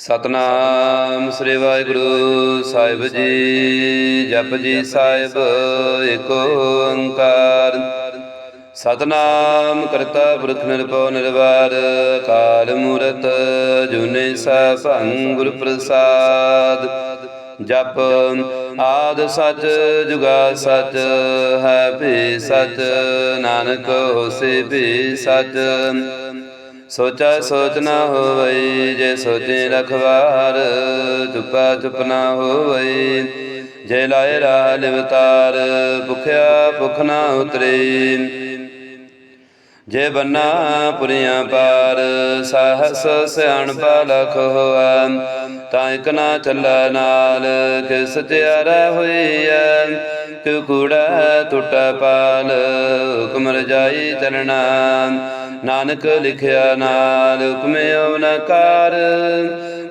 ਸਤਨਾਮ ਸ੍ਰੀ ਵਾਹਿਗੁਰੂ ਸਾਹਿਬ ਜੀ। ਜਪ ਜੀ ਸਾਹਿਬ ਏਕ ਓੰਕਾਰ। ਸਤਨਾਮ ਕਰਤਾ ਪੁਰਖ ਨਿਰਭਉ ਨਿਰਵਾਰ ਕਾਲ ਮੂਰਤ ਜੁਨੇ ਸਭੰ ਗੁਰ ਪ੍ਰਸਾਦ ਜਪ ਆਦ ਸਚ, ਜੁਗਾ ਸਚ, ਹੈ ਭੀ ਸਚ, ਨਾਨਕ ਹੋਸੀ ਭੀ ਸਚ। ਸੋਚਾ ਸੋਚ ਨਾ ਹੋਵਈ, ਜੇ ਸੋਚੇ ਰਖਵਾਰ ਚੁੱਪਾ ਚੁੱਪ ਨਾ ਹੋਵਈ। ਜੇ ਲਾਏ ਰਾਹ ਲਿਵਤਾਰ ਭੁਖਿਆ ਭੁਖ ਨਾ ਉਤਰੇ। ਜੇ ਬੰਨਾ ਪੁਰੀਆਂ ਪਾਰ, ਸਾਹਸ ਸਿਆਣ ਲਖ ਹੋਆ ਤਾਂ ਇਕ ਨਾ ਚੱਲਾ ਨਾਲ, ਕਿਸ ਤਿਆਰਾ ਹੋਈਐ? ਕਿਉ ਕੂੜਾ, ਟੁੱਟਾ ਪਾਲ, ਹੁਕਮ ਰਜਾਈ ਚਲਣਾ। ਨਾਨਕ ਲਿਖਿਆ ਨਾਲ ਹੁਕਮੇ ਅਵਨਕਾਰ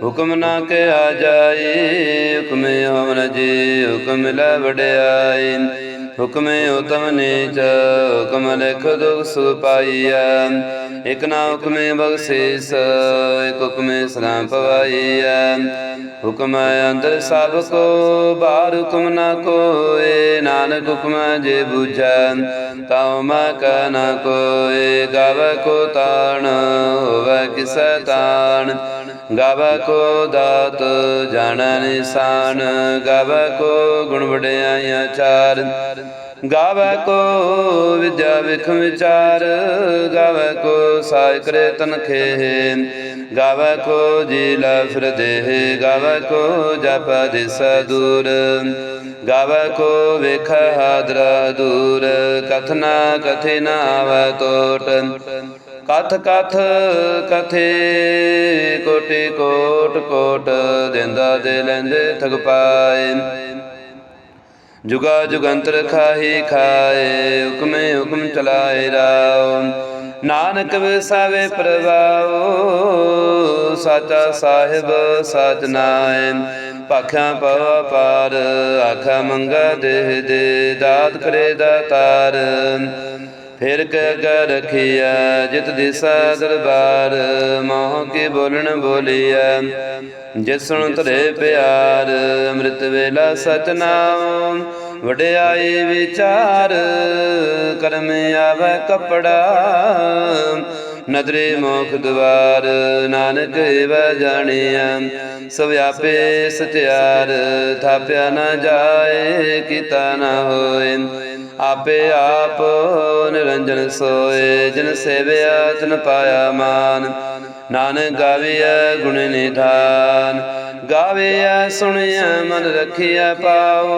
ਹੁਕਮ ਨਾ ਕਿਹਾ ਜਾਏ, ਹੁਕਮ ਅਵਨ ਜੀ, ਹੁਕਮ ਲੈ ਵਡਿਆਈ। ਹੁਕਮੇ ਉਤਮ ਨੀਚ, ਹੁਕਮ ਲਿਖ ਦੁਖ ਸੁਖ ਪਾਈਐ। ਇਕ ਨਾ ਹੁਕਮੇ ਬਖਸ਼ੀਸ, ਇਕ ਹੁਕਮੇ ਸਲਾਮ ਪਵਾਈਐ। ਹੁਕਮ ਅੰਦਰ ਸਭ ਕੋ, ਬਾਹਰ ਹੁਕਮ ਨਾ ਕੋਏ। ਨਾਨਕ ਹੁਕਮ ਜੇ ਬੁਝੈ ਤਾਉ ਮਾ ਕਹ ਨਾ ਕੋਏ। ਗਾਵੇ ਕੋ ਤਾਣ, ਹੋਵੇ ਕਿਸੈ ਤਾਣ। ਗਾਵੇ ਕੋ ਦਾਤ, ਜਾਣੈ ਨਿਸ਼ਾਨ। ਗਾਵੇ ਕੋ ਗੁਣ ਵਡਿਆਈਆਂ ਚਾਰ। ਗਾਵੇ ਕੋ ਵਿਦਿਆ ਵਿਖ ਵਿਚਾਰ, ਗਾਵੇ ਕੋ ਸਾਇ ਕਰੇ ਤਨਖੇ ਗਾਵੇ ਕੋ ਜੀ ਲਾ ਫਿਰ ਦੇਹ, ਗਾਵੇ ਕੋ ਜਪ ਦਿਸ ਦੂਰ। ਗਾਵੇ ਕੋ ਵੇਖ ਹਾਦਰਾ ਦੂਰ ਕਥਨਾ ਕਥੇ ਨਾ ਆਵੈ ਟੋਟ ਕਥ ਕਥ ਕਥੇ ਕੋਟੇ ਕੋਟ ਕੋਟ, ਦਿੰਦਾ ਦੇ ਲੈਂਦੇ ਠਗ ਪਾਏ। ਜੁਗਾ ਜੁਗੰਤਰ ਖਾਹੀ ਖਾਏ, ਹੁਕਮੇ ਹੁਕਮ ਚਲਾਏ ਰਾਉ ਨਾਨਕ ਵਿਸਾਵੇ ਪ੍ਰਵਾਉ ਸਾਚਾ ਸਾਹਿਬ ਸਾਚ ਨਾਏ। ਭਾਖਾਂ ਪਵਾ ਪਾਰ ਆਖਾ ਮੰਗਾ ਦੇਹ ਦੇ, ਦਾਤ ਕਰੇ ਦਾਤਾਰ। ਫਿਰ ਕਹਿ ਕੇ ਰਖਿਆ ਜਿਤ ਦਿਸਾ ਦਰਬਾਰ ਮੋਹ ਕੀ ਬੋਲਣ ਬੋਲਿਆ। ਜਿਸ ਸੁਣ ਤਰੇ ਪਿਆਰ, ਅੰਮ੍ਰਿਤ ਵੇਲਾ ਸਤਨਾਮ, ਵਡਿਆਈ ਵਿਚਾਰ, ਕਰਮ ਆਵੇ ਕਪੜਾ। ਨਦਰੇ ਮੋਖ ਦਵਾਰ, ਨਾਨਕ ਏਵ ਜਾਣਿਆ। ਸਭ ਆਪੇ ਸਤਿਆਰ ਥਾਪਿਆ ਨਾ ਜਾਏ, ਕੀਤਾ ਨਾ ਹੋਏ। ਆਪੇ ਆਪ ਨਿਰੰਜਨ ਸੋਏ, ਜਿਨ ਸੇਵਿਆ, ਤਿਨ ਪਾਇਆ ਮਾਨ। ਨਾਨਕ ਗਾਵਿਆ ਗੁਣ ਨਿਧਾਨ। ਗਾਵਿਆ ਸੁਣਿਆ ਮਨ ਰਖਿਆ ਪਾਓ।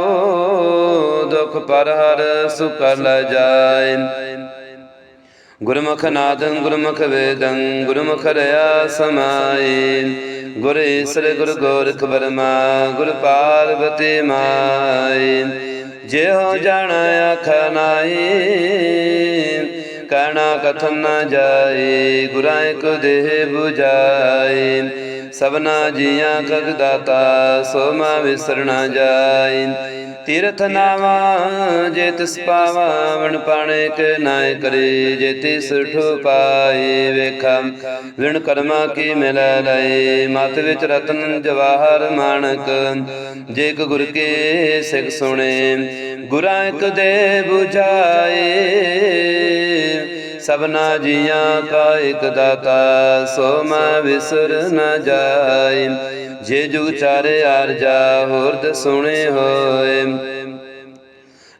ਦੁਖ ਪਰ ਹਰ ਸੁਖ ਲੈ ਜਾਏ। ਗੁਰਮੁਖ ਨਾਦੰ ਗੁਰਮੁਖ ਵੇਦੰ ਗੁਰਮੁਖ ਰਿਆ ਸਮਾਈ ਗੁਰ ਈਸਰ ਗੁਰ ਗੋਰਖ ਬਰਮਾ ਗੁਰ ਪਾਰਵਤੀ ਮਾਈ ਜਿਹੋ ਜਾਣ ਆਖ ਨਾਈ ਕਹਿਣਾ ਕਥਨ ਨਾ ਜਾਏ, ਗੁਰਾਂ ਇਕ ਦੇਹ 부ਜਾਈ ਸਭਨਾ ਜੀਆਂ ਕਗ ਦਾਤਾ, ਸੋ ਮਾ ਵਿਸਰਣਾ ਜਾਈ ਤੀਰਥ ਨਾਵਾ, ਜੇ ਤਿਸ ਪਾਵਾ ਵਣ ਪਾਣੇ ਕੇ ਨਾਇ ਕਰੇ, ਜੇ ਤਿਸ ਠੋ ਪਾਏ ਵੇਖਾ, ਵਿਣ ਕਰਮਾ ਕੀ ਮਿਲ ਲਏ। ਮਤ ਵਿੱਚ ਰਤਨ ਜਵਾਹਰ ਮਾਨਕ ਜੇ ਇੱਕ ਗੁਰ ਕੇ ਸਿੱਖ ਸੁਣੇ, ਗੁਰਾਂ ਇੱਕ ਦੇ 부ਜਾਏ ਸਭਨਾ ਜੀਆਂ ਕਾ ਇਕ ਦਾਤਾ, ਸੋ ਮੈਂ ਵਿਸਰ ਨ ਜਾਏ। ਜੇ ਜੁਗ ਚਾਰੇ ਆਰਜਾ ਹੋਰ ਦਸੁਣੇ ਹੋਏ।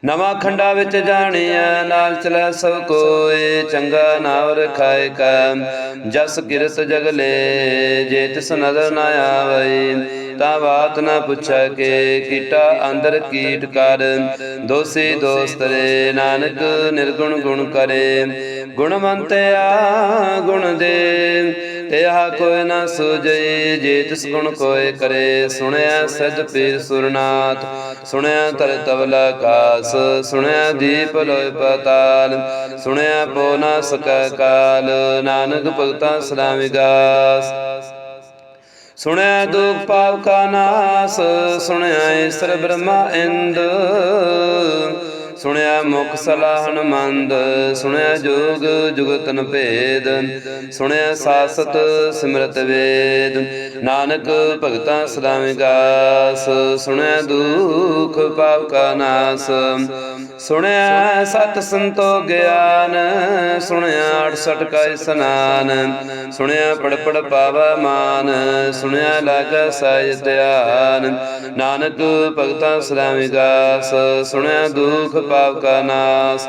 ਨਵਾਂ ਖੰਡਾ ਵਿੱਚ ਜਾਣਿਆ, ਨਾਲ ਚਲਾ ਸਭ ਕੋਏ। ਚੰਗਾ ਨਾਮ ਰਖਾਏ ਕਾ, ਜਸ ਕਿਰਤ ਜਗਲੇ ਜੇ ਤਿਸ ਨਜ਼ਰ ਨਾ ਆਵਈ ਤਾਂ ਬਾਤ ਨਾ ਪੁੱਛੈ ਕੇ ਕੀਟਾ ਅੰਦਰ ਕੀਟ ਕਰ। ਦੋਸੀ ਦੋਸਤ ਨਾਨਕ ਨਿਰਗੁਣ ਗੁਣ ਕਰੇ। ਗੁਣਵੰਤਿਆ ਗੁਣ ਦੇ ਇਹਾ ਕੋਈ ਨਾ ਸੁਜਈ ਜੇ ਤਿਸ ਗੁਣ ਕੋਏ ਕਰੇ। ਸੁਣਿਆ ਸਜ ਪੀਰ ਸੁਰਨਾਥ, ਸੁਣਿਆ ਤਰ ਤਵਲਾ ਕਾਸ, ਸੁਣਿਆ ਦੀਪ ਲੋਇ ਪਤਾਲ, ਸੁਣਿਆ ਪੋ ਨਾ ਸਕੈ ਕਾਲ। ਨਾਨਕ ਭਗਤਾ ਸਦਾ ਵਿਗਾਸ। ਸੁਣਿਆ ਦੁਖ ਪਾਪ ਕਾ ਨਾਸ ਸੁਣਿਆ ਈਸ਼ਰ ਬ੍ਰਹਮਾ ਇੰਦ। ਸੁਣਿਆ ਮੁਖ ਸਲਾਹਨ ਮੰਦ, ਸੁਣਿਆ ਜੋਗ ਜੁਗਤਨ ਭੇਦ, ਸੁਣਿਆ ਸਾਸਤ ਸਿਮਰਤ ਵੇਦ। ਨਾਨਕ ਭਗਤਾਂ ਸਦਾ ਵਿਗਾਸ, ਸੁਣਿਆ ਦੁਖ ਪਾਪ ਕਾ ਨਾਸ। ਸੁਣਿਆ ਸਤ ਸੰਤੋ ਗਿਆਨ, ਸੁਣਿਆ 68 ਕਾ ਇਸਨਾਨ। ਸੁਣਿਆ ਪੜ ਪੜ ਪਾਵਾ ਮਾਨ, ਸੁਣਿਆ ਲਾਗ ਸਾਇ ਧਿਆਨ। ਨਾਨਕ ਭਗਤਾਂ ਸਦਾ ਵਿਗਾਸ, ਸੁਣਿਆ ਦੁਖ ਪਾਪ ਕਾ ਨਾਸ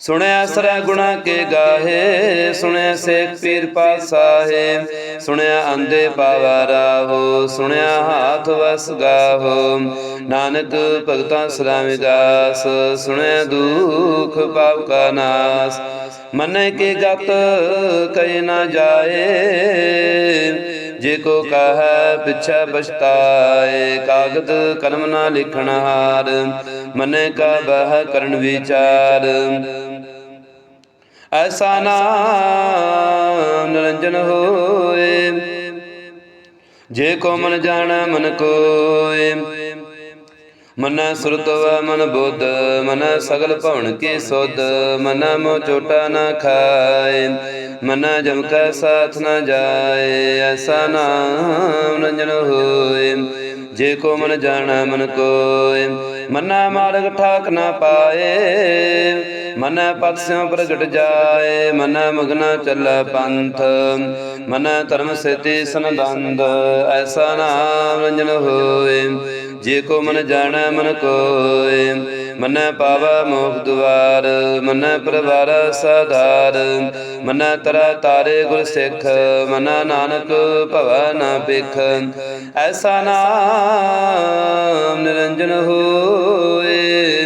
ਸੁਣਿਆ ਸਰਾ ਗੁਣਾ ਕੇ ਗਾਹੇ, ਸੁਣਿਆ ਸੇਖ ਪੀਰ ਪਾਸਾਹੇ ਸੁਣਿਆ ਅੰਦੇ ਪਾਵਾ ਰਾਹੋ, ਸੁਣਿਆ ਹਾਥ ਵਸ ਗਾਹੋ। ਨਾਨਕ ਭਗਤਾਂ ਸਰਾ ਵਿਗਾਸ ਸੁਣਿਆ ਦੁਖ ਪਾਪ ਕਾ ਨਾਸ ਮਨ ਕੇ ਗਤ ਕੈ ਨਾ ਜਾਏ ਜੇ ਕੋ ਕਹੈ ਪਿਛੈ ਪਛਤਾਏ, ਕਾਗਦ ਕਲਮ ਨਾ ਲਿਖਣ ਹਾਰ, ਮਨੇ ਕਾ ਬਹ ਕਰਨ ਵਿਚਾਰ। ਐਸਾ ਨਾਮ ਨਿਰੰਜਨ ਹੋਏ, ਜੇ ਕੋ ਮਨ ਜਾਣੈ ਮਨ ਕੋਏ ਮਨ ਸੁਰਤ ਮਨ ਬੁੱਧ, ਮਨ ਸਗਲ ਭਵਨ ਕੀ ਸੁਧ, ਮਨ ਮੋ ਚੋਟਾ ਨਾ ਖਾਏ, ਮਨ ਜਮ ਕੈ ਸਾਥ ਨ ਜਾਏ, ਐਸਾ ਨਾਮ ਰੰਜਨ ਹੋਏ। ਜੇ ਕੋ ਮਨ ਜਾਣੈ ਮਨ ਕੋਏ, ਮਨਾ ਮਾਰਗ ਠਾਕ ਨਾ ਪਾਏ, ਮਨ ਪਤ ਸਿਉ ਪ੍ਰਗਟ ਜਾਏ, ਮਨ ਮਗਨਾ ਚੱਲੈ ਪੰਥ, ਮਨ ਧਰਮ ਸੇਤੀ ਸੰਦੰਦ ਐਸਾ ਨਾਮ ਰੰਜਨ ਹੋਏ। ਜੇ ਕੋ ਮਨ ਜਾਣੈ, ਮਨ ਕੋਏ ਮਨ ਪਾਵਾ ਮੋਖ ਦੁਆਰ, ਮਨ ਪਰਵਾਰ ਸਾਧਾਰ, ਮਨ ਤਰਾ ਤਾਰੇ ਗੁਰ ਸਿੱਖ, ਮਨ ਨਾਨਕ ਭਵੈ ਨਾ ਬਿਖ ਐਸਾ ਨਾਮ ਨਿਰੰਜਨ ਹੋਏ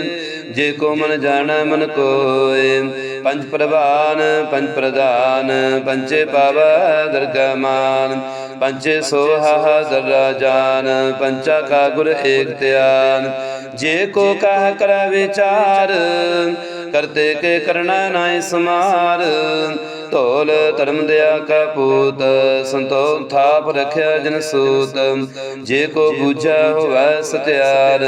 ਜੇ ਕੋ ਮਨ ਜਾਣੈ, ਮਨ ਕੋਏ ਪੰਜ ਪ੍ਰਵਾਨ, ਪੰਜ ਪ੍ਰਧਾਨ ਪੰਚੇ ਪਾਵੈ ਦਰਗਾ ਮਾਨ। ਪੰਚੇ ਸੋਹਾ ਦਰਾ ਜਾਨ ਪੰਚਾ ਕਾ ਗੁਰ ਏਕ ਧਿਆਨ। ਜੇ ਕੋ ਕਹ ਕਰ ਵਿਚਾਰ, ਕਰਤੇ ਕੇ ਕਰਣਾ ਨਾਇ ਸਮਾਰ। ਧੋਲ ਧਰਮ ਦਿਆ ਕਾ ਪੂਤ, ਸੰਤੋਖ ਥਾਪ ਰਖਿਆ ਜਨ ਸੂਤ। ਜੇ ਕੋ ਬੂਝਾ ਹੋਵੈ ਸਤਿਆਰ,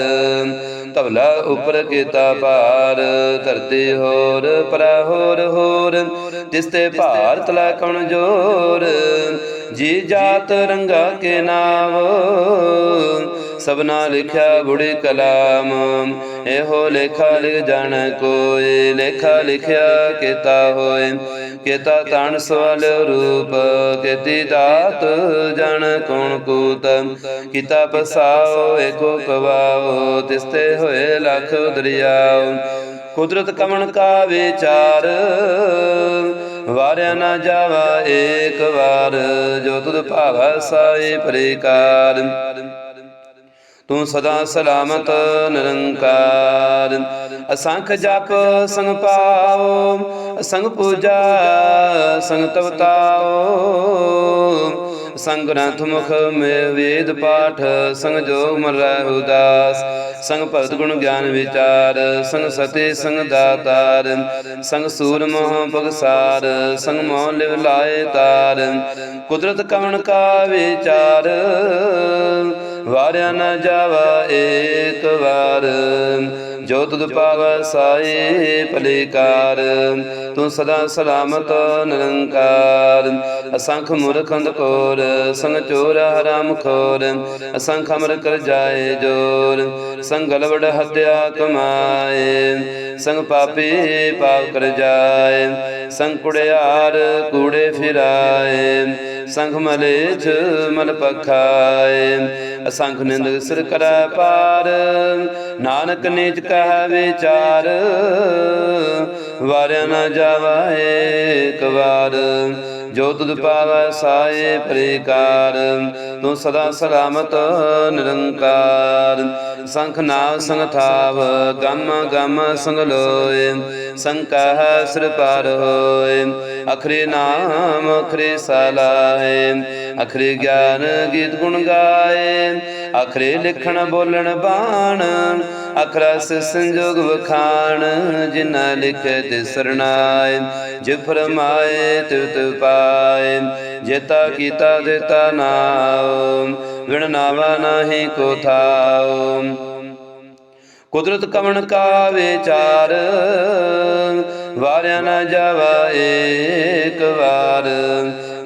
ਧਵਲਾ ਉਪਰ ਕੀਤਾ ਭਾਰ। ਧਰਤੀ ਹੋਰ ਪਰਾ ਹੋਰ ਹੋਰ, ਜਿਸ ਤੇ ਭਾਰ ਤਲਾ ਕਣ ਜੋਰ? ਜੀ ਜਾਤ ਰੰਗਾ ਕੇ ਨਾਮ ਸਭਨਾ ਲਿਖਿਆ ਬੁੜੀ ਕਲਾਮ। ਇਹੋ ਲੇਖਾ ਲਿਖ ਜਾਣ ਕੋਏ, ਲੇਖਾ ਲਿਖਿਆ ਕੀਤਾ ਹੋਏ। ਕੀਤਾ ਤਣ ਸਵਾਲ ਰੂਪ, ਕੀਤੀ ਦਾਤ ਜਣ ਕੋਣ ਕੂਤ। ਕੀਤਾ ਪਸਾਓ, ਏਕੋ ਕਵਾਓ, ਤਿਸਤੇ ਹੋਏ ਲੱਖ ਦਰਿਆਓ। ਕੁਦਰਤ ਕਮਣ ਕਾ ਵਿਚਾਰ ਵਾਰਿਆ ਨਾ ਜਾਵਾ ਏਕ ਵਾਰ, ਜੋ ਤੁਧ ਭਾਵੈ ਸਾਈ ਪ੍ਰਕਾਰ। ਤੂੰ ਸਦਾ ਸਲਾਮਤ, ਨਿਰੰਕਾਰ। ਅਸੰਖ ਜਪ, ਸੰਗ ਪਾਓ ਸੰਗ ਪੂਜਾ, ਸੰਗ ਤਵਤਾਓ। ਸੰਗ ਗ੍ਰੰਥ ਮੁਖ ਮੇ ਵੇਦ ਪਾਠ, ਸੰਗ ਜੋਗ ਮਨ ਰਹਿ ਉਦਾਸ, ਸੰਗ ਭਗਤ ਗੁਣ ਗਿਆਨ ਵਿਚਾਰ, ਸੰਗ ਸਤੇ ਸੰਗ ਦਾਤਾਰ, ਸੰਗ ਸੂਰ ਮੋਹ ਬਗਸਾਰ ਸੰਗ ਮੋਹ ਲਿਵ ਲਾਏ ਤਾਰ, ਕੁਦਰਤ ਕਵਣ ਕਾ ਵਿਚਾਰ ਵਾਰਿਆ ਨਾ ਜਾਵਾ ਏਕ ਵਾਰ। ਜੋ ਤੁਧ ਪਾਵੈ ਸਾਈ ਭਲੇਕਾਰ, ਤੂੰ ਸਦਾ ਸਲਾਮਤ ਨਿਰੰਕਾਰ। ਅਸੰਖ ਮੂਰਖ ਅੰਧਕੋਰ ਸੰਗ ਚੋਰ ਹਰਾਮ ਖੋਰ ਅਸੰਖ ਅਮਰ ਕਰ ਜਾਏ ਜੋਰ, ਸੰਗ ਗਲਵੜ ਹੱਤਿਆ ਕਮਾਏ। ਸੰਗ ਪਾਪੀ ਪਾਪ ਕਰ ਜਾਏ, ਸੰਗ ਕੁੜਿਆਰ ਕੂੜੇ ਫਿਰਾਏ। ਸੰਖ ਮਲੇਛ ਮਲ ਪਖਾਏ। ਅਸੰਖ ਨਿੰਦ ਸਿਰ ਕਰੈ ਪਾਰ। ਨਾਨਕ ਨੀਚ ਕਹਿ ਵਿਚਾਰ। ਵਾਰਿਆ ਨਾ ਜਾਵਾਏ ਏਕ ਵਾਰ। ਜੋ ਤੁਧ ਪਾਵੈ ਸਾਏ ਪ੍ਰੇਕਾਰ, ਤੂੰ ਸਦਾ ਸਲਾਮਤ, ਨਿਰੰਕਾਰ। ਸੰਖ ਨਾਮ ਸੰਗਥਾਵ ਗਮ ਗਮ ਸੰਗ ਲੋਏ। ਸੰਕਹ ਸਿਰ ਪਾਰ ਹੋਏ। ਅਖਰੇ ਨਾਮ, ਅਖਰੇ ਸਲਾਹੇ ਅਖਰੇ ਗਿਆਨ ਗੀਤ ਗੁਣ ਗਾਏ। ਅਖਰੇ ਲਿਖਣ ਬੋਲਣ ਬਾਣ ਅਖਰਸ ਸੰਜੋਗ ਵਖਾਣ ਜਿਨਾ ਲਿਖੇ ਤੇ ਸਰਣਾਏ, ਜਿ ਫਰਮਾਏ ਤਿਵ ਤਿਵ ਪਾਏ ਜੇਤਾ ਕੀਤਾ ਦਿੱਤਾ ਨਾਮ ਵਿਣ ਨਾਵਾ ਨਾਹੀ ਕੋ ਥਾਉ। ਕੁਦਰਤ ਕਵਣ ਕਾ ਵਿਚਾਰ ਵਾਰਿਆ ਨਾ ਜਾਵਾ ਏਕ ਵਾਰ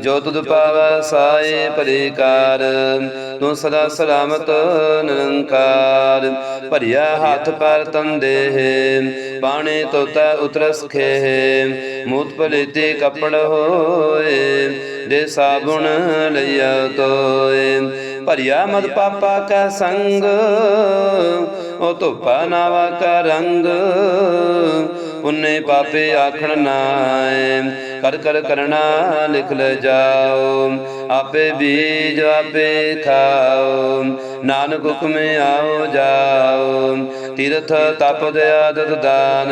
ਜੋ ਤੁਧ ਪਾਵੈ ਸਾਏ ਪਰਿਕਾਰ ਤੂੰ ਸਦਾ ਸਲਾਮਤ ਨਿਰੰਕਾਰ। ਭਰਿਆ ਹੱਥ ਪਰ ਤੰਦੇ ਪਾਣੇ ਤੋਤਾ ਉਤਰਸ ਖੇ ਮੂਤ ਪਲੇਤੇ ਕੱਪੜ ਹੋਏ, ਦੇ ਸਾਬੁਣ ਲਿਆ ਤੋਏ। ਭਰਿਆ ਮਦ ਪਾਪਾ ਕਾ ਸੰਗ, ਉਹ ਧੁੱਪਾ ਨਾਵਾ ਕਾ ਰੰਗ। ਪੁੰਨੇ ਪਾਪੇ ਆਖਣ ਨਾਏ। ਕਰ ਕਰ ਕਰਣਾ ਲਿਖ ਲ ਜਾਓ। ਆਪੇ ਬੀਜ ਆਪੇ ਖਾਓ। ਨਾਨਕ ਹੁਕਮੇ ਆਓ ਜਾਓ। ਤੀਰਥ ਤਪ ਦਇਆਦਤ ਦਾਨ।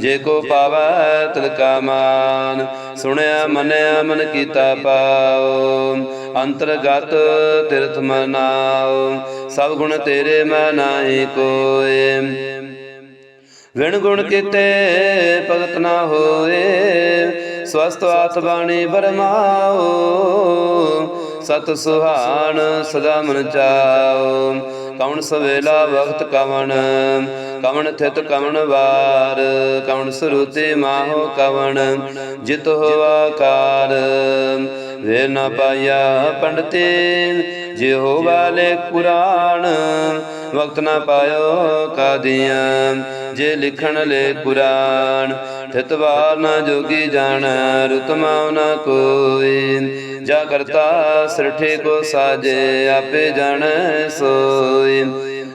ਜੇ ਕੋ ਪਾਵੈ ਤਿਲ ਕਾ ਮਾਨ। ਸੁਣਿਆ, ਮੰਨਿਆ, ਮਨ ਕੀਤਾ ਪਾਓ। ਅੰਤਰਗਤ ਤਿਰਥ ਮਨਾਓ। ਸਭ ਗੁਣ ਤੇਰੇ ਮੈਂ ਨਾਹੀ ਕੋਏ। ਵਿਣ ਗੁਣ ਕੀਤੇ ਭਗਤ ਨਾ ਹੋਏ। ਸਵਸਤ ਆਤ ਬਾਣੀ ਬਰਮਾਓ, ਸਤ ਸੁਹਾਣ ਸਦਾ ਮਨ ਚਾਓ। ਕਵਣ ਸਵੇਲਾ ਵਕਤ ਕਵਣ ਕਵਣ ਥਿਤ ਕਵਣ ਵਾਰ, ਕਵਣ ਸਰੂਤੇ ਮਾਹੋ ਕਵਣ, ਜਿਤ ਹੋਵਾ ਕਾਰ। ਵੇ ਨ ਪਾਇਆ ਪੰਡਤੇ ਜਿਹੋਵਾ ਲੈ ਕੁਰਾਨ ਵਕਤ ਨਾ ਪਾਇਓ ਕਾਦੀਆਂ, ਜੇ ਲਿਖਣ ਲੈ ਕੁਰਾਨ ਥਿਤਵਾਰ ਨਾ ਜੋਗੀ ਜਾਣ ਰਤਮਾਉ ਨਾ ਕੋਈ। ਜਾ ਕਰਤਾ ਸਿਰਠੇ ਕੋ ਸਾਜੇ, ਆਪੇ ਜਾਣੈ ਸੋਈ।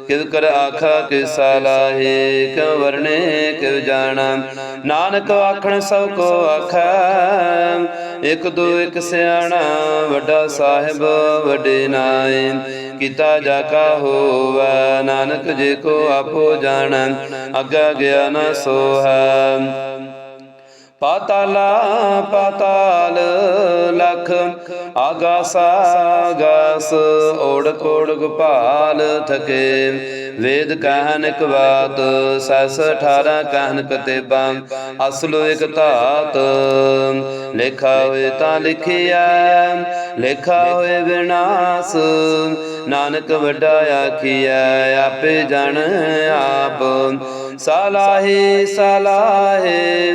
ਕਿਵ ਕਰ ਆਖਾ ਕਿਸ ਲਾਹੇ, ਕਿਉ ਵਰਣੇ ਕਿਵ ਜਾਣਾ। ਨਾਨਕ ਆਖਣ ਸਭ ਕੋ ਆਖੈ, ਇਕ ਦੋ ਇਕ ਸਿਆਣਾ, ਵੱਡਾ ਸਾਹਿਬ ਵੱਡੇ ਨਾਏ ਕੀਤਾ ਜਾ ਕਾ ਹੋਵੈ, ਨਾਨਕ ਜੇ ਕੋ ਆਪੋ ਜਾਣੈ, ਅੱਗਾ ਗਿਆ ਨਾ ਸੋਹੈ। ਪਾਤਾਲਾ, ਪਾਤਾਲ ਲਖ, ਆਗਾਸ ਆਗਾਸ ਓੜ ਕੋੜ ਗੋਪਾਲ ਥਕੇ ਵੇਦ ਕਹਿਨ ਇਕ ਬਾਤ, ਸਸ 18 ਕਹਿਨ ਕਤੇਬਾਂ ਅਸਲੋ ਇਕ ਧਾਤ। ਲੇਖਾ ਹੋਏ ਤਾਂ ਲਿਖਿਆ, ਲੇਖਾ ਹੋਏ ਵਿਨਾਸ਼। ਨਾਨਕ ਵੱਡਾ ਆਖੀਐ, ਆਪੇ ਜਣ ਆਪ। ਸਾਲਾਹੀ, ਸਾਲਾਹੇ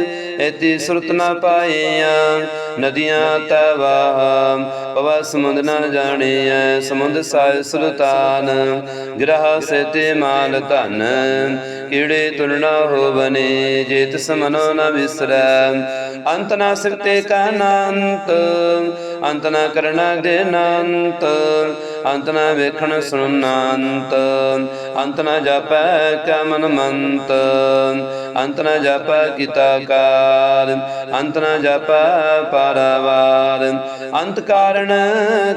ਇਤੀ ਸੁਰਤ ਨਾ ਪਾਈਆਂ, ਨਦੀਆਂ ਤਵਾ ਪਵਾ ਸਮੁੰਦ ਨਾ ਜਾਣੀਐ ਸਮੁੰਦ ਸਾਇ ਸੁਲਤਾਨ, ਗ੍ਰਹ ਸੇਤੇ ਮਾਲ ਧਨ, ਕੀੜੇ ਤੁਲਣਾ ਹੋਵਨੇ ਜੇ ਤਿਸ ਮਨੋ ਨ ਵਿਸਰੈ ਅੰਤ ਨਾ ਸਿਰਤੇ ਕਾ ਨਾੰਤ ਅੰਤ ਨਾ ਕਰਣਾ ਦੇ ਨਾੰਤ ਅੰਤ ਨਾ ਵੇਖਣ ਸੁਣਨਾੰਤ ਅੰਤ ਨਾ ਜਾਪੈ ਕਾ ਮਨ ਮੰਤ, ਅੰਤ ਨਾ ਜਾਪੈ ਕੀਤਾ ਕਾਰ, ਅੰਤ ਨ ਜਾਪੈ ਪਾਰਾਵਾਰ। ਅੰਤ ਕਾਰਣ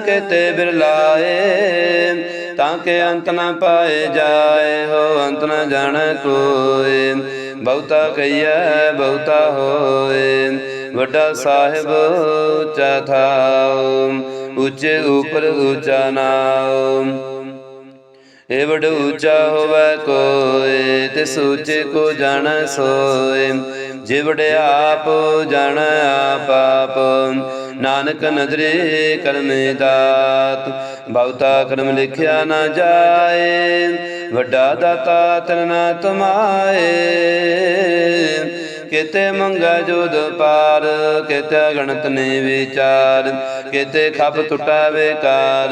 ਕਿਤੇ ਬਿਰਲਾਏ, ਤਾਂ ਕਿ ਅੰਤ ਨਾ ਪਾਏ ਜਾਏ, ਹੋ ਅੰਤ ਨਾ ਜਾਣ ਕੋਏ ਬਹੁਤਾ ਕਈਐ ਬਹੁਤਾ ਹੋਏ। ਵੱਡਾ ਸਾਹਿਬ ਉੱਚਾ ਥਾਉ, ਉੱਚੇ ਉਪਰ ਉੱਚਾ ਨਾਉ। ਏ ਵਡ ਉੱਚਾ ਹੋਵੇ ਕੋਏ ਤੇ ਸੂਚੇ ਕੋ ਜਾਣ ਸੋਏ ਜੇ ਵਡਿਆਪ ਜਾਣ ਆਪ ਆਪ, ਨਾਨਕ ਨਦਰੇ ਕਰਮੇ ਦਾਤ। ਬਹੁਤਾ ਕਰਮ ਲਿਖਿਆ ਨਾ ਜਾਏ, ਵੱਡਾ ਦਾਤਾ ਤਰਨਾ ਤੁਮਾਏ। ਕਿਤੇ ਮੰਗਾ ਜੋਦ ਪਾਰ, ਕਿਤੇ ਗਣਤ ਨੇ ਵਿਚਾਰ, ਕਿਤੇ ਖੱਪ ਟੁੱਟਾ ਵੇਕਾਰ,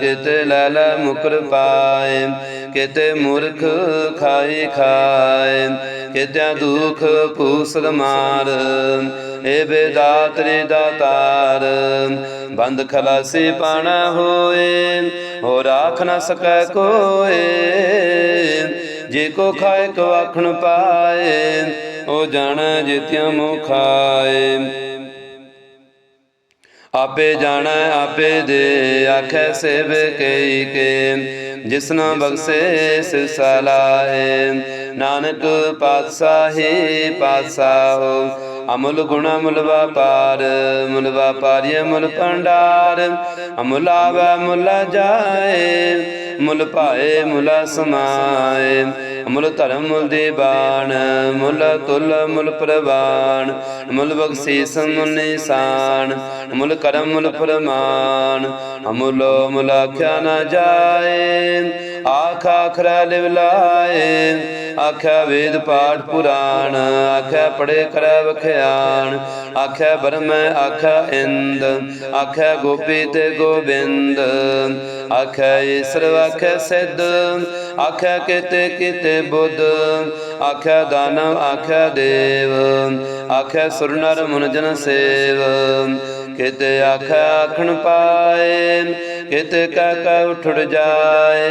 ਕਿਤੇ ਲੈ ਲੈ ਮੁਕਰ ਪਾਏ, ਕਿਤੇ ਮੂਰਖ ਖਾਈ ਖਾਏ, ਕਿਤੇ ਦੁਖ ਪੂਸਦ ਮਾਰ, ਏ ਬੇਦਾਤਰੀ ਦਾਤਾਰ ਬੰਦ ਖਲਾਸੀ ਪਾਣਾ ਹੋਏ ਹੋ ਰਾਖ ਨਾ ਸਕੈ ਕੋਏ, ਜੇ ਕੋ ਖਾਏ ਕੋ ਆਖਣ ਪਾਏ ਉਹ ਜਾਣ ਜਿਤਿਆ ਮੋ ਆਪੇ ਜਾਣੈ, ਆਪੇ ਦੇ ਆਖੈ ਸੇਵ ਕਈ ਕੇ। ਜਿਸਨਾ ਬਖਸ਼ੇ ਸਿਰਸਾ ਲਾਏ ਨਾਨਕ ਪਾਤਸ਼ਾਹੀ ਪਾਤਸ਼ਾਹੋ ਅਮੁਲ ਗੁਣ ਅਮੁਲ ਵਪਾਰ ਮੁਲ ਵਪਾਰੀ ਮੁਲ ਭੰਡਾਰ। ਅਮੁਲ ਆਵੈ ਮੁਲ ਜਾਏ ਮੁਲ ਭਾਏ ਮੁਲਾ ਸਮਾਏ। ਮੁਲ ਧਰਮ ਮੁਲ ਦੀਬਾਨ ਮੁਲ ਤੁਲ ਮੁਲ ਪ੍ਰਵਾਨ ਮੁਲ ਬਖਸ਼ੀਸ ਮੁਲ ਨਿਸ਼ਾਨ, ਮੁਲ ਕਰਮ ਮੁਲ ਫਰਮਾਨ, ਅਮੁਲ ਮੁਲ ਆਖਿਆ ਨਾ ਜਾਏ, ਆਖ ਖਰਾ ਲਿਵ ਲਾਏ, ਆਖਿਆ ਵੇਦ ਪਾਠ ਪੁਰਾਣ, ਆਖਿਆ ਪੜੇ ਕਰੈ ਵਖਿਆਣ, ਆਖਿਆ ਬਰਮ ਆਖਿਆ ਇੰਦ, ਆਖਿਆ ਗੋਪੀ ਤੇ ਗੋਬਿੰਦ, ਆਖਿਆ ਈਸ਼ਰ ਆਖਿਆ ਸਿੱਧ ਆਖਿਆ ਕਿਤੇ ਕਿਤੇ ਬੁੱਧ ਆਖਿਆ ਦਾਨਵ ਆਖਿਆ ਦੇਵ ਆਖਿਆ ਸੁਰ ਨਰ ਮਨ ਜਨ ਸੇਵ। ਕਿਤੇ ਆਖਿਆ ਆਖਣ ਪਾਏ, ਕਿਤੇ ਕਾ ਕਾ ਉਠੜ ਜਾਏ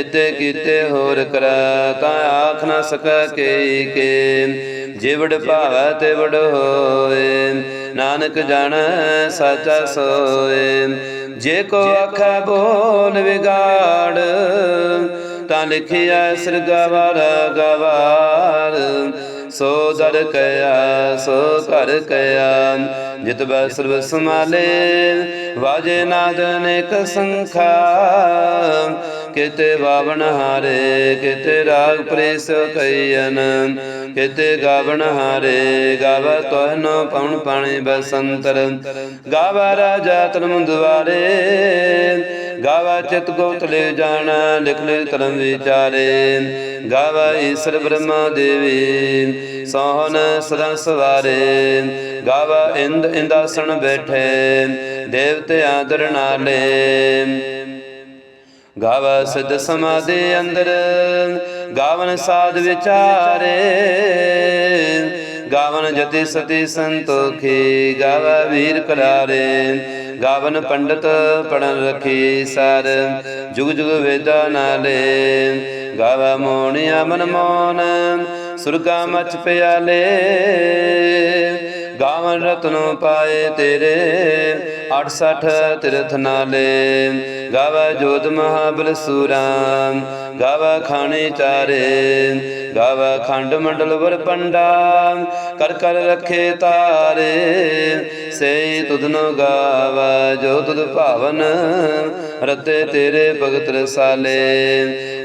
ਇਤੇ ਕੀਤੇ ਹੋਰ ਕਰੈ ਤਾਂ ਆਖ ਨਾ ਸਕੈ ਕੇ ਜਿਵੜ ਭਾਵੈ ਤੇ ਵਡ ਹੋਏ ਨਾਨਕ ਜਾਣੈ ਸਾਚਾ ਸੋਏ। ਜੇ ਕੋ ਆਖੈ ਬੋਲ ਵਿਗਾੜ, ਤਾਂ ਲਿਖਿਆ ਸਿਰ ਗਵਾਰ ਗਵਾਰ। ਸੋ ਦਰ ਕਿਆ ਸੋ ਘਰ ਕਇਆ, ਜਿਤ ਬੈ ਸਰਬ ਸਮਾਲੇ ਵਾਜੇ ਨਾਦ ਅਨੇਕ ਸੰਖਾ ਕਿਤੇ ਬਾਵਨ ਹਾਰੇ, ਕਿਤੇ ਰਾਗ ਪ੍ਰੇਸ ਕਈਨ ਕਿਤੇ ਗਾਵਨ ਹਾਰੇ, ਗਾਵ ਤੋਹਨੋ ਪਉਣ ਪਾਣੀ ਬਸੰਤਰ। ਗਾਵਾ ਰਾਜਾ ਤਨ ਦੁਆਰੇ ਗਾਵਾ ਚਿਤ ਗੋਤ ਲੈ ਜਾਣਾ, ਲਿਖ ਲੈ ਧਰਮ ਵਿਚਾਰੇ। ਗਾਵਾ ਈਸ਼ਰ ਬ੍ਰਹਮਾ ਦੇਵੀ ਸੋਹਨ ਸਦਾ ਸਵਾਰੇ। ਗਾਵਾ ਇੰਦ ਇੰਦਾਸਣ ਬੈਠੇ, ਦੇਵਤੇ ਆਦਰ ਨਾਲੇ। ਗਾਵਾ ਸਿੱਧ ਸਮਾਧੀ ਅੰਦਰ, ਗਾਵਨ ਸਾਧ ਵਿਚਾਰੇ। ਗਾਵਨ ਜਤੀ ਸਤੀ ਸੰਤੋਖੀ, ਗਾਵਾ ਵੀਰ ਕਰਾਰੇ। ਗਾਵਨ ਪੰਡਤ ਪੜਨ ਰਖੀ ਸਰ, ਜੁਗ ਜੁਗ ਵੇਦਾ ਨਾਲੇ। ਗਾਵਾ ਮੋਣਿਆ ਮਨ ਮੋਨ ਸੁਰਗਾ ਮਚ ਪਿਆਲੇ। ਗਾਵਨ ਰਤਨੋ ਪਾਏ ਤੇਰੇ 68 ਤਿਰਥ ਨਾਲੇ। ਗਾਵਾ ਜੋਤ ਮਹਾਬਲ ਸੂਰਾ, ਗਾਵਾ ਖਾਣੇ ਚਾਰੇ। ਗਾਵਾ ਖੰਡ ਮੰਡਲ ਵਰ ਪੰਡਾ, ਕਰ ਕਰ ਰੱਖੇ ਤਾਰੇ। ਸੇ ਤੁਧਨੋ ਗਾਵਾ, ਜੋ ਤੁਧ ਭਾਵਨ ਰਤੇ ਤੇਰੇ ਭਗਤ ਰਸਾਲੇ।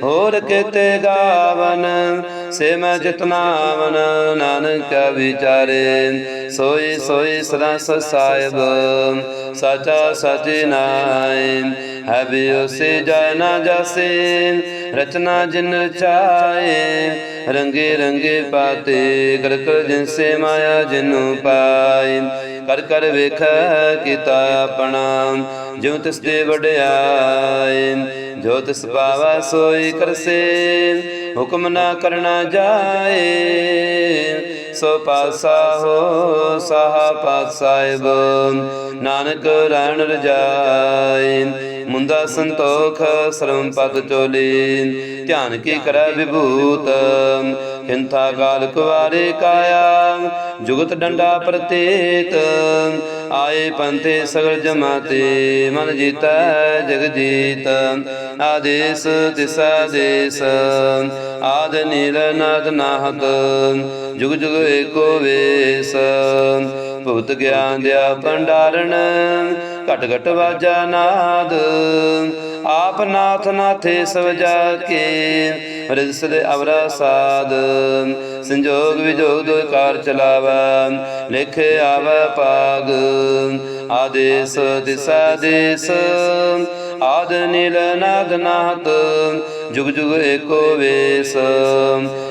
ਹੋਰ ਕਿਤੇ ਗਾਵਨ ਸੇ ਮੈਂ ਜਿਤਨਾਵਨ ਨਾਨਕ ਵਿਚਾਰੇ। ਸੋਈ ਸੋਈ ਸਦਾ ਸਾਹਿਬ ਸਾਚਾ ਸਚੇ ਨਾਇ ਹੈ ਵੀ ਉਸੇ ਜਾਇ ਨਾ ਜਾਸੇ। ਰਚਨਾ ਜਿਨ ਚਾਏ ਰੰਗੇ ਰੰਗੇ ਪਾਤੇ। ਕਰ ਕਰ ਜਿਨ ਸੇ ਮਾਇਆ ਜਿਨੂ ਪਾਈ। ਕਰ ਕਰ ਵੇਖ ਕੀਤਾ ਆਪਣਾ, ਜਿਉ ਤਿਸ ਦੇ ਵਡਿਆਏ, ਜੋ ਤਿਸ ਪਾਵਾ ਸੋਈ ਕਰਸੇ, ਹੁਕਮ ਨਾ ਕਰਨਾ ਜਾਏ। ਸੋ ਪਾਸਾ ਹੋ ਸਾਹਾ ਪਾਤ ਸਾਹਿਬ, ਨਾਨਕ ਰਣ ਰਜਾਈ ਮੁੰਦਾ ਸੰਤੋਖ ਸਰਮ ਪਦ ਚੋਲੀ, ਧਿਆਨ ਕੀ ਕਰੈ ਵਿਭੂਤ ਕਿੰਥਾ ਕਾਲ ਕੁਵਾਰੇ ਕਾਇਆ, ਜੁਗਤ ਡੰਡਾ ਪ੍ਰਤੀਤ। ਆਏ ਪੰਤੇ ਸਗਲ ਜਮਾਤੇ, ਮਨ ਜੀਤਾ ਜਗ ਜੀਤ। ਆਦੇਸ ਦਿਸਾ ਦੇਸ, ਆਦ ਨੀਲ ਨਾਦ ਨਾਹਤ ਜੁਗ ਜੁਗ ਏਕੋ ਵੇਸ। ਭੂਤ ਗਿਆਨ ਦਿਆ ਭੰਡਾਰਣ ਘਟ ਘਟ ਵਾਜਾ ਨਾਦ। ਆਪ ਨਾਥ ਨਾਥੇ ਸਵਜਾ ਕੇ ਰਿਸ ਦੇ ਅਵਰਾ ਸਾਧ ਸੰਜੋਗ ਵਿਜੋਗ ਦੋ ਕਾਰ ਚਲਾਵਾ, ਲਿਖ ਆਵੈ ਪਾਗ ਆਦੇਸ, ਦਿਸਾ ਦੇਸ। ਆਦ ਨੀਲ ਨਾਦ ਨਾਹਤ ਜੁਗ ਜੁਗ ਏਕੋ ਵੇਸ,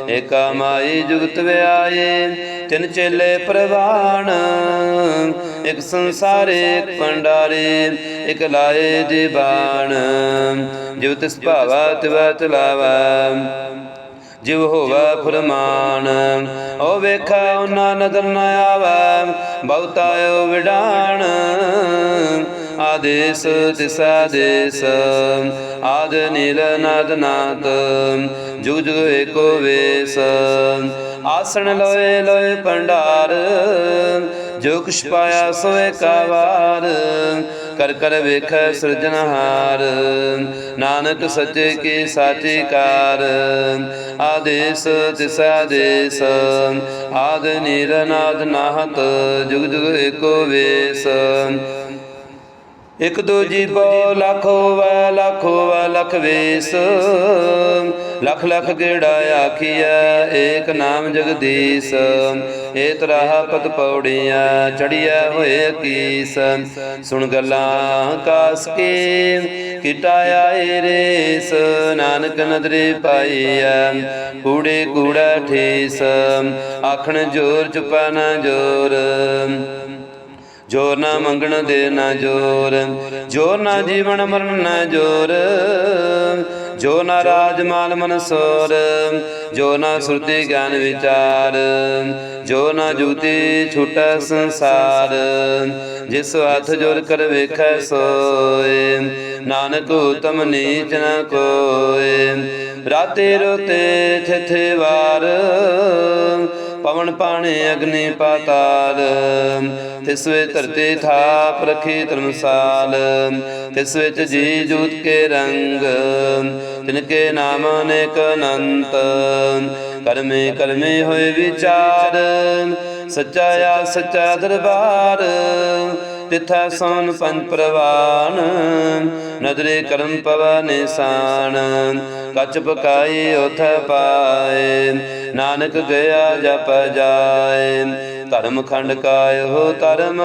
ਏਕਾ ਮਾਈ ਜੁਗਤ ਵਿਆਏ, ਤਿਨ ਚੇਲੇ ਪ੍ਰਵਾਣ, ਇਕ ਸੰਸਾਰੇ, ਇਕ ਪੰਡਾਰੇ ਇਕ ਲਾਏ ਦੇ ਬਾਣ ਜਿਵ ਤਿਸ ਭਾਵਾ, ਤਿਵ ਚਲਾਵਾ ਜਿਵ ਹੋਵਾ ਫਰਮਾਨ। ਓ ਵੇਖਾ ਉਹਨਾਂ ਨਦਰ ਨ ਆਵੈ, ਬਹੁਤਾ ਓ ਵਿਡਾਣ। ਆਦੇਸ, ਦਿਸਾ, ਦੇਸ। ਆਦ ਨੀਲ ਨਾਦ ਨਾਤ ਜੁਗ ਜੁਗ ਏਕੋ ਵੇਸ। ਆਸਣ ਲੋਏ ਲੋਏ ਭੰਡਾਰ, ਜੋ ਕੁਛ ਪਾਇਆ ਸੋ ਏਕਾ ਕਰ ਕਰ ਵੇਖੈ ਸਿਰਜਨਹਾਰ ਨਾਨਕ ਸੱਚੇ ਕੀ ਸਾਚੀ ਕਾਰ ਆਦੇਸ, ਦਿਸਾ, ਦੇਸ। ਆਦ ਨੀਰ ਨਾਦ ਨਾਹਤ, ਜੁਗ ਜੁਗ ਏਕੋ ਵੇਸ। ਇਕ ਦੂਜੀ ਬੋ ਲੱਖ ਹੋਵੇ ਲੱਖ ਹੋਵੇ, ਲਖ ਵੇਸ। ਲਖ ਲਖ ਗੇੜਾ ਆਖੀਐ, ਏਕ ਨਾਮ ਜਗਦੀਸ਼। ਏ ਤਰਾਹ ਪਦ ਪੌੜੀਆਂ ਚੜੀਐ ਹੋਏ ਕੀਸ। ਸੁਣ ਗੱਲਾਂ ਕਾਸ ਕੀ ਕਿਟਾਇਆ ਏ ਰੇਸ। ਨਾਨਕ ਨਦਰੇ ਪਾਈਐ, ਕੂੜੇ ਕੂੜਾ ਠੇਸ। ਆਖਣ ਜੋਰ ਚੁਪਾ ਨਾ ਜੋਰ। ਜੋਰ ਨਾ ਮੰਗਣ ਦੇ ਨਾ ਜੋਰ ਜੋਰ ਨਾ ਜੀਵਨ ਮਰਨ ਨਾ ਜੋਰ, ਜੋ ਨਾ ਰਾਜ ਮਾਲ ਮਨਸੋਰ ਜੋ ਨਾ ਸੁਰਤੀ ਗਿਆਨ ਵਿਚਾਰ, ਜੋ ਨਾ ਜੂਤੀ ਛੁਟੈ ਸੰਸਾਰ, ਜਿਸ ਹੱਥ ਜੋਰ ਕਰ ਵੇਖੈ ਸੋਏ, ਨਾਨਕ ਉਤਮ ਨੀਚ ਨ ਕੋਏ, ਰਾਤੇ ਰੋਤੇ ਥਿਥੇ ਵਾਰ ਪਵਨ ਪਾਣੇ ਅਗਨੀ ਪਾਤਾਲ। ਤਿਸ ਵੇ ਧਰਤੀ ਥਾਪ ਰਖੀ ਧਰਮਸਾਲ ਤਿਸ ਵਿੱਚ ਜੀ ਜੂਤ ਕੇ ਰੰਗ। ਤਿਨ ਕੇ ਨਾਮ ਅਨੇਕ ਅਨੰਤ। ਕਰਮੇ ਕਰਮੇ ਹੋਏ ਵਿਚਾਰ। ਸੱਚਾ ਆ ਸੱਚਾ ਦਰਬਾਰ। ਤਿਥਾ ਸੋਨ ਪੰਜ ਪ੍ਰਵਾਨ, ਨਦਰੇ ਕਰਮ ਪਵ ਨਿਸ਼ਾਨ, ਕਚ ਪਕਾਈ ਉਥ ਪਾਏ, ਨਾਨਕ ਗਿਆ ਜਪ ਜਾਏ, ਧਰਮ ਖੰਡ ਕਾਇਓ ਧਰਮ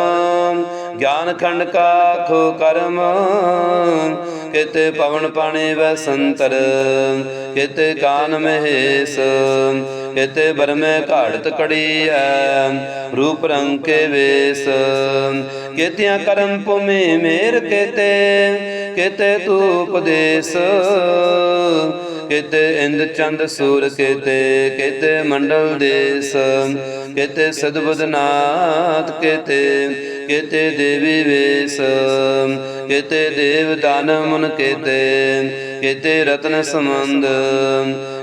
ਗਿਆਨ ਖੰਡ ਕਾ ਖੋ ਕਰਮ। ਕਿਤੇ ਪਵਨ ਪਾਣੀ ਵੈ ਸੰਤਰ। ਕਿਤੇ ਕਾਨ ਮਹੇਸ। ਕਿਤੇ ਬਰਮੇ ਘਾੜਤ ਕੜੀਐ। ਰੂਪ ਰੰਗ ਕੇ ਵੇਸ। ਕਿਤਿਆਂ ਕਰਮ ਭੂਮੀ ਮੇਰ ਕਿਤੇ। ਕਿਤੇ ਤੂੰ ਉਪਦੇਸ ਕਿਤੇ ਇੰਦ ਚੰਦ ਸੂਰ, ਕਿਤੇ ਕਿਤੇ ਮੰਡਲ ਦੇਸ, ਕਿਤੇ ਸਦਬੁਦ ਕਿਤੇ ਕਿਤੇ ਦੇਵੀ ਵੇਸ, ਕਿਤੇ ਦੇਵ ਦਾਨ ਮਨ ਕਿਤੇ ਕਿਤੇ ਰਤਨ ਸਮੰਦ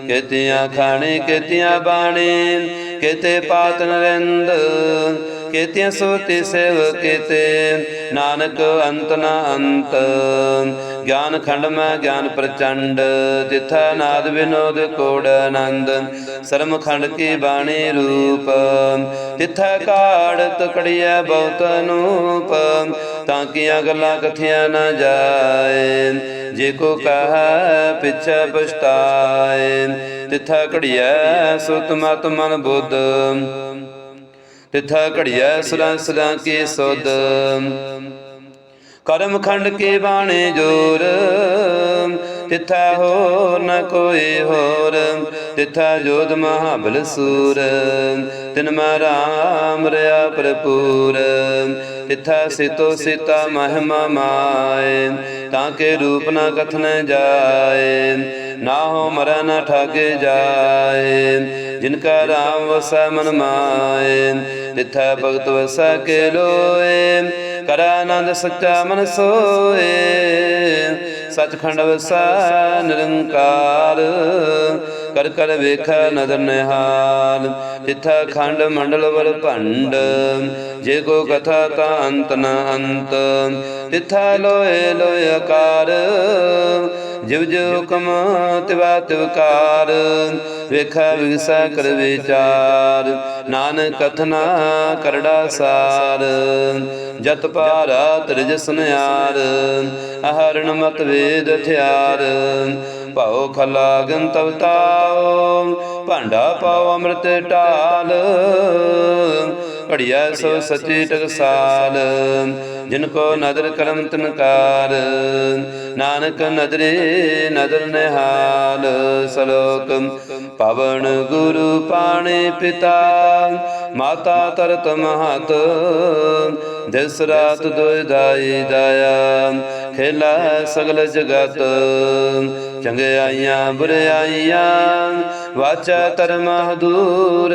ਕਿਤਿਆਂ ਖਾਣੇ, ਕਿਤਿਆਂ ਬਾਣੇ, ਕਿਤੇ ਪਾਤ ਨਰਿੰਦ ਕਿਤਿਆਂ ਸੋਤੇ ਸੇਵ ਕਿਤੇ। ਨਾਨਕ ਅੰਤ ਨਾ ਅੰਤ। ਗਿਆਨ ਖੰਡ ਮੈਂ ਗਿਆਨ ਪ੍ਰਚੰਡ। ਤਿਥਾ ਨਾਦ ਵਿਨੋਦ ਕੋੜ ਆਨੰਦ। ਸਰਮ ਖੰਡ ਕੀ ਬਾਣੀ ਰੂਪ। ਤਿਥਾ ਕਾੜ ਤਕੜੀਐ ਬਹੁਤ ਅਨੂਪ। ਤਾਂ ਕੀਆਂ ਗੱਲਾਂ ਕਥੀਆਂ ਨਾ ਜਾਏ। ਜੇ ਕੋ ਕਹੈ ਪਿਛੈ ਪਛਤਾਏ। ਤਿਥਾ ਘੜੀਐ ਸੁਤ ਮਤ ਮਨ ਬੁੱਧ। ਤਿਥਾ ਘੜੀਐ ਸੁਰਾਂ ਸੁਰਾਂ ਕੀ ਸੁਧ ਕਰਮ ਖੰਡ ਕੇ ਬਾਣੇ ਜੋਰ। ਤਿਥਾ ਹੋਰ ਨ ਕੋਈ ਹੋਰ। ਤਿਥਾ ਜੋਧ ਮਹਾਬਲ ਸੂਰ। ਤਿਨ ਮਾ ਰਾਮ ਰਿਆ ਪ੍ਰਪੂਰ ਤਿਥਾ ਸਿਤੋ ਸਿਤਾ ਮਹਿਮਾ ਮਾਏ। ਤਾਂ ਕੇ ਰੂਪ ਨ ਕਥਨ ਜਾਏ। ਨਾ ਹੋ ਮਰ ਨ ਠਾਗੇ ਜਾਏ, ਜਿਨ ਕਾ ਰਾਮ ਵਸੈ ਮਨ ਮਾਏ, ਤਿਥੈ ਭਗਤ ਵਸੈ ਕੇ ਲੋਏ, ਕਰ ਆਨੰਦ ਸੱਚਾ ਮਨ ਸੋਏ। ਸਚਖੰਡ ਵਸੈ ਨਿਰੰਕਾਰ, ਕਰ ਕਰ ਵੇਖੈ ਨਦਰ ਨਿਹਾਲ, ਤਿਥਾ ਖੰਡ ਮੰਡਲ ਵਰ ਭੰਡ, ਜੇ ਕੋ ਕਥਾ ਤਾਂ ਅੰਤ ਨ ਅੰਤ, ਤਿਥਾ ਲੋਏ ਲੋਏ ਆਕਾਰ ਜਿਵ ਜੋ ਹੁਕਮ ਤਿਵਾ ਤਿਵਕਾਰ ਵੇਖਾ ਵਿਗਸਾ ਕਰ ਵਿਚਾਰ, ਨਾਨਕ ਕਥਨਾ ਕਰੜਾ ਸਾਰ। ਜਤ ਪਾਰਾ ਤ੍ਰਿਜ ਸੁਨਿਆਰ, ਅਹਰਣ ਮਤ ਵੇਦ ਹਥਿਆਰ ਭਾਉ ਖਲਾ ਗੰਤਵ ਭਾਂਡਾ ਪਾਉ ਅੰਮ੍ਰਿਤ ਢਾਲ। ਘੜੀਆ ਸੋ ਸਚੀ ਟਕਸਾਲ। ਜਿਨ ਕੋ ਨਦਰ ਕਰਮ ਤਨਕਾਰ ਨਾਨਕ ਨਦਰੇ ਨਦਰ ਨਿਹਾਲ। ਸਲੋਕ, ਪਵਨ ਗੁਰੂ ਪਾਣੇ ਪਿਤਾ, ਮਾਤਾ ਤਰਤ ਮਹਤ। ਦਿਸ ਰਾਤ ਦੋਇ ਦਾਈ ਦਾਇਆ, ਖੇਲਾ ਸਗਲ ਜਗਤ। ਚੰਗਿਆਈਆਂ ਬੁਰਿਆਈਆਂ ਵਾਚਾ ਧਰਮ ਹਦੂਰ